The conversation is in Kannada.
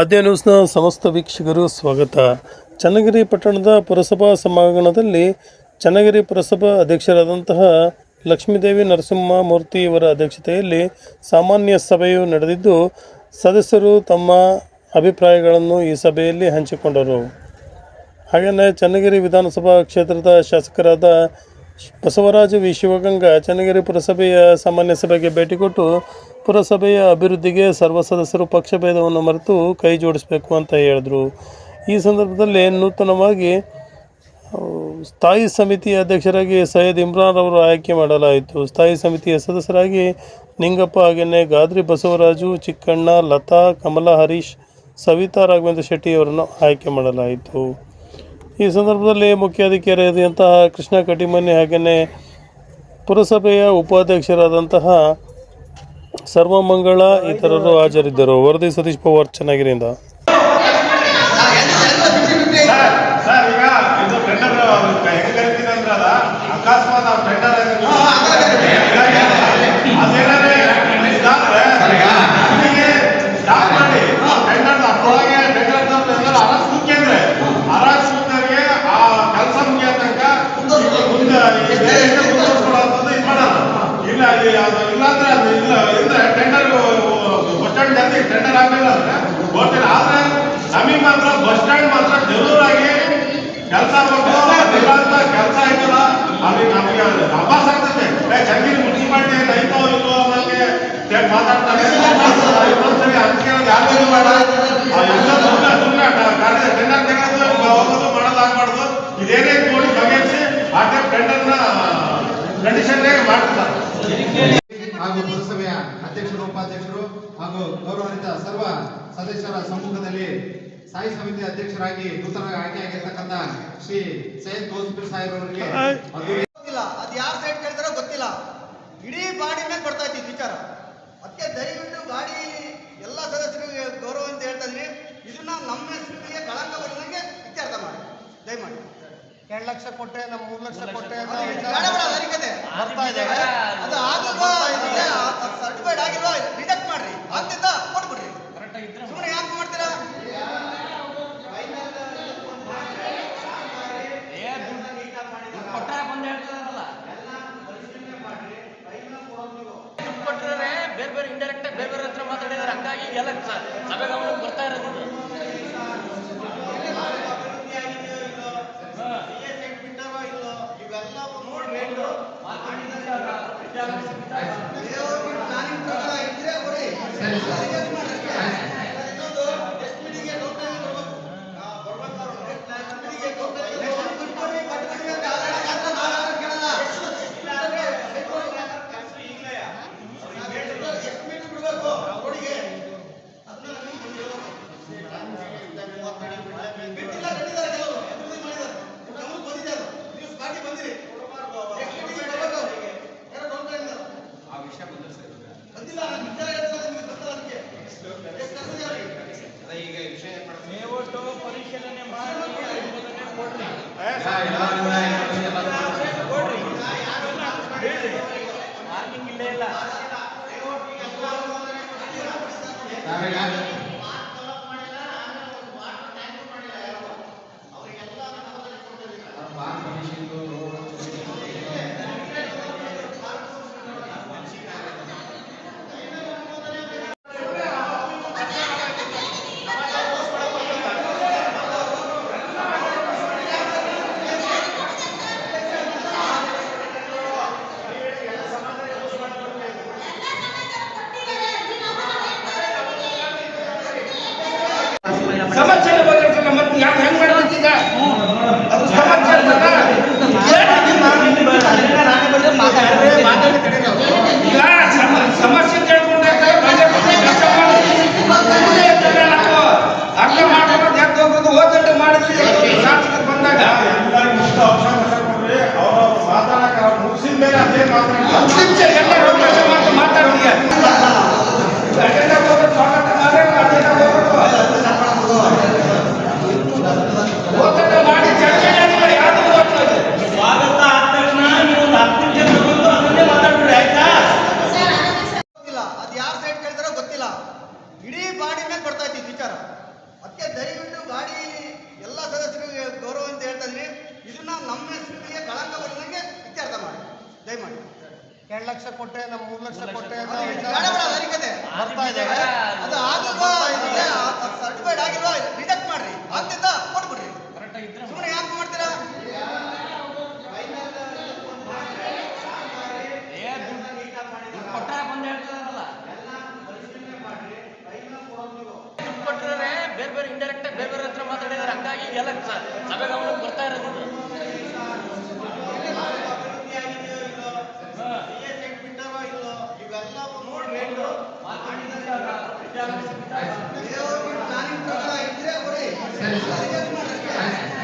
ಆದ್ಯ ನ್ಯೂಸ್ನ ಸಮಸ್ತ ವೀಕ್ಷಕರು ಸ್ವಾಗತ. ಚನ್ನಗಿರಿ ಪಟ್ಟಣದ ಪುರಸಭಾ ಸಭಾಂಗಣದಲ್ಲಿ ಚನ್ನಗಿರಿ ಪುರಸಭಾ ಅಧ್ಯಕ್ಷರಾದಂತಹ ಲಕ್ಷ್ಮೀದೇವಿ ನರಸಿಂಹ ಮೂರ್ತಿ ಇವರ ಅಧ್ಯಕ್ಷತೆಯಲ್ಲಿ ಸಾಮಾನ್ಯ ಸಭೆಯು ನಡೆದಿದ್ದು, ಸದಸ್ಯರು ತಮ್ಮ ಅಭಿಪ್ರಾಯಗಳನ್ನು ಈ ಸಭೆಯಲ್ಲಿ ಹಂಚಿಕೊಂಡರು. ಹಾಗೆಯೇ ಚನ್ನಗಿರಿ ವಿಧಾನಸಭಾ ಕ್ಷೇತ್ರದ ಶಾಸಕರಾದ ಬಸವರಾಜ ವಿ. ಶಿವಗಂಗಾ ಚನ್ನಗಿರಿ ಪುರಸಭೆಯ ಸಾಮಾನ್ಯ ಸಭೆಗೆ ಭೇಟಿ ಕೊಟ್ಟು ಪುರಸಭೆಯ ಅಭಿವೃದ್ಧಿಗೆ ಸರ್ವ ಸದಸ್ಯರು ಪಕ್ಷಭೇದವನ್ನು ಮರೆತು ಕೈ ಜೋಡಿಸಬೇಕು ಅಂತ ಹೇಳಿದ್ರು. ಈ ಸಂದರ್ಭದಲ್ಲಿ ನೂತನವಾಗಿ ಸ್ಥಾಯಿ ಸಮಿತಿಯ ಅಧ್ಯಕ್ಷರಾಗಿ ಸೈಯದ್ ಇಮ್ರಾನ್ ಅವರು ಆಯ್ಕೆ ಮಾಡಲಾಯಿತು. ಸ್ಥಾಯಿ ಸಮಿತಿಯ ಸದಸ್ಯರಾಗಿ ನಿಂಗಪ್ಪ ಹಾಗೆಯೇ ಗಾದ್ರಿ ಬಸವರಾಜು, ಚಿಕ್ಕಣ್ಣ, ಲತಾ, ಕಮಲಾ ಹರೀಶ್, ಸವಿತಾ ರಾಘವೇಂದ್ರ ಶೆಟ್ಟಿ ಅವರನ್ನು ಆಯ್ಕೆ ಮಾಡಲಾಯಿತು. ಈ ಸಂದರ್ಭದಲ್ಲಿ ಮುಖ್ಯ ಕೃಷ್ಣ ಕಟಿಮನಿ ಹಾಗೆಯೇ ಪುರಸಭೆಯ ಉಪಾಧ್ಯಕ್ಷರಾದಂತಹ ಸರ್ವಮಂಗಳ ಇತರರು ಹಾಜರಿದ್ದರು. ವರದಿ ಸತೀಶ್ ಪವಾರ್ ಚೆನ್ನಾಗಿರಿಂದ ಅಕಸ್ಮಾತ್ ಆ ಟೆಂಡರ್ ಅದೇನಾದ್ರೆ ಇದಾದ್ರೆ ನಿಮಗೆ ಸ್ಟಾಪ್ ಮಾಡಿ ಟೆಂಡರ್ ಅಷ್ಟೊಳಗೆ ಟೆಂಡರ್ ಎಲ್ಲರೂ ಅರಸ್ ಮುಖ್ಯಂದ್ರೆ ಅರಸ್ ಮುಖ್ಯರಿಗೆ ಆ ಕೆಲಸ ಮುಗಿಯೋ ತನಕ ಈಗ ಮುಂದೆ ಈ ಬೇರೆ ಏನೋ ಮುಂದುವರ್ಸ್ಕೊಳ್ಳೋದು ಇದು ಮಾಡಲ್ಲ ಇಲ್ಲ ಈ ಅದು ಇಲ್ಲಾಂದ್ರೆ ಅದು ಇಲ್ಲ ಇದ್ರೆ ಟೆಂಡರ್ ಬಸ್ ಸ್ಟ್ಯಾಂಡ್ ಜಲ್ದಿ ಟೆಂಡರ್ ಆಗಲಿಲ್ಲ. ಗೊತ್ತಿಲ್ಲ ಆದ್ರೆ ನಮಗ್ ಮಾತ್ರ ಬಸ್ ಸ್ಟ್ಯಾಂಡ್ ಮಾತ್ರ ಜರೂರಾಗಿ ಕೆಲಸ ಅಂತ ಕೆಲಸ ಆಯ್ತಲ್ಲ, ಅಲ್ಲಿ ನಮಗೆ ಅಭ್ಯಾಸ ಆಗ್ತದೆ. ಏ ಚಂಗಿರಿ ಮುನ್ಸಿಪಾಲ್ಟಿ ಐತೋ ಇಲ್ಲೋ ಅನ್ನೋಕೆ ಮಾತಾಡ್ತಾರೆ. ಇನ್ನೊಂದ್ಸರಿ ಯಾರು ಸುಮ್ಮನೆ ಸುಮ್ಮನೆ ಟೆಂಡರ್ ಹೋಗೋದು ಮಾಡೋದು ಆಗ್ಬಾರ್ದು. ಇದೇನೇ ನೋಡಿ ಬಗೆಹರಿಸಿ ಆ ಟೈಪ್ ಟೆಂಡರ್ನ ಕಂಡೀಷನ್ ಮಾಡ್ತಾರೆ. ಹಾಗೂ ಪುರಸಭೆಯ ಅಧ್ಯಕ್ಷರು, ಉಪಾಧ್ಯಕ್ಷರು ಹಾಗೂ ಗೌರವಾನ್ವಿತ ಸರ್ವ ಸದಸ್ಯರ ಸಮ್ಮುಖದಲ್ಲಿ ಸ್ಥಾಯಿ ಸಮಿತಿ ಅಧ್ಯಕ್ಷರಾಗಿ ನೂತನ ಆಯ್ಕೆಯಾಗಿರ್ತಕ್ಕಂಥ ಶ್ರೀ ಸೈಯದ್ ಗೌಸ್ಪೀರ್ ಸಾಹೇಬ್ ಅವರಿಗೆ ಅದು ಗೊತ್ತಿಲ್ಲ ಅದು ಯಾರು ಸೈಡ್ ಕೇಳ್ತಾರೋ ಗೊತ್ತಿಲ್ಲ ಇಡೀ ಬಾಡಿ ಮೇಲೆ ಬರ್ತಾ ಇದ್ದೀವಿ ವಿಚಾರ ಅದಕ್ಕೆ ದಯವಿಟ್ಟು ಗಾಡಿ ಎಲ್ಲ ಸದಸ್ಯರಿಗೆ ಗೌರವ ಅಂತ ಹೇಳ್ತಾ ಇದ್ದೀನಿ ಇದನ್ನ ನಮ್ಮ ಹೆಸರಿಗೆ ಕಳಂಕ ಬರೋದಂಗೆ ಇತ್ಯರ್ಥ ಮಾಡಿ ದಯಮಾಡಿ ಎರಡು ಲಕ್ಷ ಕೊಟ್ಟೆ ನಮ್ ಮೂರ್ ಲಕ್ಷ ಕೊಟ್ಟೆ ಅಂತ ಬೇಡ ವಿಚಾರ ಬೇಡ ಅದಕ್ಕೆ ಬರ್ತಾ ಇದೆ. ಅದು ಆಗಿಲ್ವಾ ಸರ್ಟಿಫೈಡ್ ಆಗಿಲ್ವಾ? ರಿಜೆಕ್ಟ್ ಮಾಡ್ರಿ. ಆಗ್ತಿದ್ದ ಕೊಟ್ಬಿಡ್ರಿ. ಸುಮ್ಮನೆ ಯಾಕೆ ಮಾಡ್ತೀರಾ? ಬೇರೆ ಬೇರೆ ಇಂಡೈರೆಕ್ಟ್ ಬೇರೆ ಬೇರೆ ಹತ್ರ ಮಾತಾಡಿದಾರೆ ಹಂಗಾಗಿ ಎಲ್ಲ ಸ- ದಯಮಾಡಿ ಎರಡು ಲಕ್ಷ ಕೊಟ್ಟೆ ನಮ್ಮ ಮೂರು ಲಕ್ಷ ಕೊಟ್ಟೆ ಸರ್ಟಿಫೈಡ್ ಆಗಿಲ್ವಾ? ರಿಜೆಕ್ಟ್ ಮಾಡ್ರಿ. ಆಗ್ತಿದ್ದ ಕೊಟ್ಬಿಡ್ರಿ. ಸುಮ್ಮನೆ ಯಾಕೆ ಮಾಡ್ತೀರಾ? ಬೇರೆ ಬೇರೆ ಇಂಡೈರೆಕ್ಟ್ ಬೇರೆ ಬೇರೆ ಹತ್ರ ಮಾತಾಡಿದಾರೆ ಹಂಗಾಗಿ ಎಲ್ಲ ಸಭೆಗೆ ಬರ್ತಾ ಇರೋದಿಲ್ಲ ಸರಿ ಸರ್